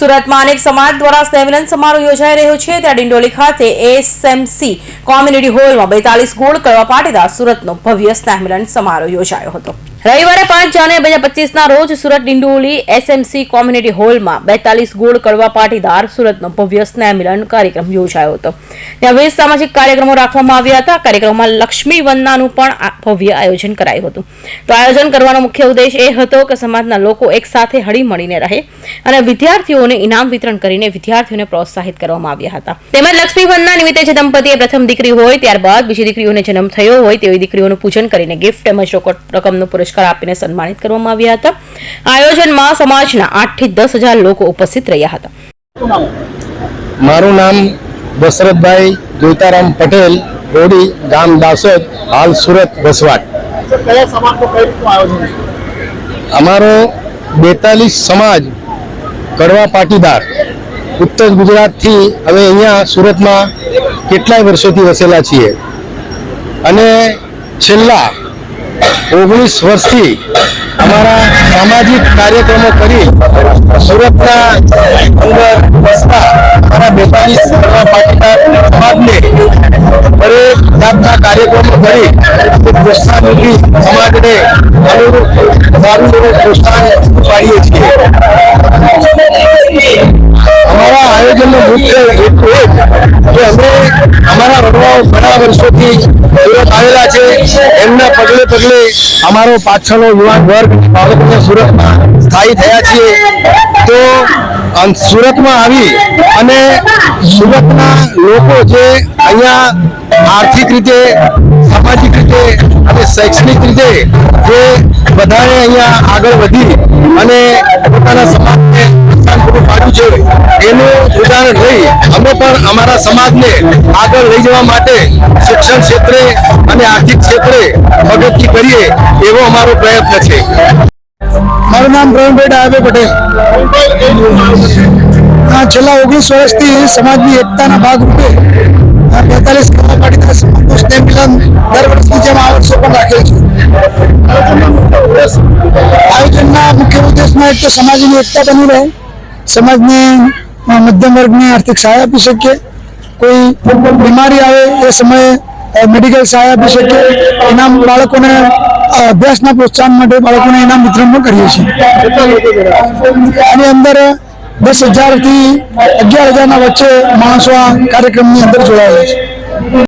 સુરતમાં અનેક સમાજ દ્વારા સંમેલન સમારોહ યોજાઈ રહ્યો છે. ત્યાં ડિંડોલી ખાતે એસએમસી કોમ્યુનિટી હોલમાં બેતાલીસ ગોળ કરવા પાટીદાર સુરતનો ભવ્ય સંમેલન સમારોહ યોજાયો હતો. રવિવારે પાંચ જાન્યુઆરી બે પચીસના રોજ સુરત ડિંડોલી એસએમસી કોમ્યુનિટી હોલમાં બેતાલીસ ગોળ કરવા પાટીદાર સુરતનો ભવ્ય સ્નેહમિલન કાર્યક્રમ યોજાયો હતો. ત્યાં વિવિધ સામાજિક કાર્યક્રમો રાખવામાં આવ્યા હતા. કાર્યક્રમમાં લક્ષ્મી વંદનાનું પણ ભવ્ય આયોજન કરાયું હતું. તો આયોજન કરવાનો મુખ્ય ઉદ્દેશ એ હતો કે સમાજના લોકો એક સાથે હળી મળીને રહે અને વિદ્યાર્થીઓને ઇનામ વિતરણ કરીને વિદ્યાર્થીઓને પ્રોત્સાહિત કરવામાં આવ્યા હતા. તેમજ લક્ષ્મી વંદના નિમિત્તે જે દંપતીએ પ્રથમ દીકરી હોય ત્યારબાદ બીજી દીકરીઓને જન્મ થયો હોય તેવી દીકરીઓનું પૂજન કરીને ગિફ્ટ તેમજ રકમનો પુરસ્કાર આપીને સન્માનિત કરવામાં આવ્યા હતા. આયોજનમાં સમાજના આઠથી દસ હજાર લોકો ઉપસ્થિત રહ્યા હતા. મારું નામ દશરથભાઈ જોતારામ પટેલ રોડી ગામ દાસોદ હાલ સુરત વસવાટ. અમારો બેતાલીસ સમાજ કડવા પાટીદાર ઉત્તર ગુજરાતથી અમે અહીંયા સુરતમાં કેટલાય વર્ષોથી વસેલા છીએ. અને છેલ્લા ઓગણીસ વર્ષથી અમારા સામાજિક કાર્યક્રમો કરી સુરતના અંદર વસતા અમારા બેતાલીસ પાટીદાર સમાજને દરેક જાતના કાર્યક્રમો કરી પ્રોત્સાહન રૂપી સમાજને અનુરૂપ સારું એવું પ્રોત્સાહન પાડીએ છીએ. આયોજનનો મુખ્ય હેતુ હોય અમે અમારા વડવાઓ ઘણા વર્ષોથી સુરત આવેલા છે. એમના પગલે પગલે અમારો પાછળનો યુવાન વર્ગ બાળકોને સુરતમાં સ્થાયી થયા છીએ. તો સુરતમાં આવી અને સુરતના લોકો જે અહીંયા આર્થિક રીતે, સામાજિક રીતે અને શૈક્ષણિક રીતે જે બધાએ અહીંયા આગળ વધી અને પોતાના સમાજને છે. એનું ઉદાહરણ લઈ અમે પણ અમારા સમાજને આગળ લઈ જવા માટે શિક્ષણ ક્ષેત્રે અને આર્થિક ક્ષેત્રે પ્રગતિ કરીએ એવો અમારો પ્રયત્ન છે. મારું નામ પ્રવીણભાઈ ડાયબે પટેલ. છેલ્લા ઓગણીસ વર્ષથી સમાજની એકતાના ભાગરૂપે બેતાલીસ કલા પાટીદાર સમાજનું સ્નેહ મિલન દર વર્ષની જેમ આ વર્ષે પણ રાખેલ છે. આયોજનના મુખ્ય ઉદ્દેશમાં એક તો સમાજની એકતા બની રહે સમાજને મધ્યમ વર્ગને આર્થિક સહાય આપી શકીએ. કોઈ બીમારી આવે એ સમયે મેડિકલ સહાય આપી શકીએ. એના બાળકોને અભ્યાસના પ્રોત્સાહન માટે બાળકોને ઇનામ વિતરણ પણ કરીએ છીએ. આની અંદર દસ હજારથી અગિયાર હજારના વચ્ચે માણસો આ કાર્યક્રમની અંદર જોડાયેલા છે.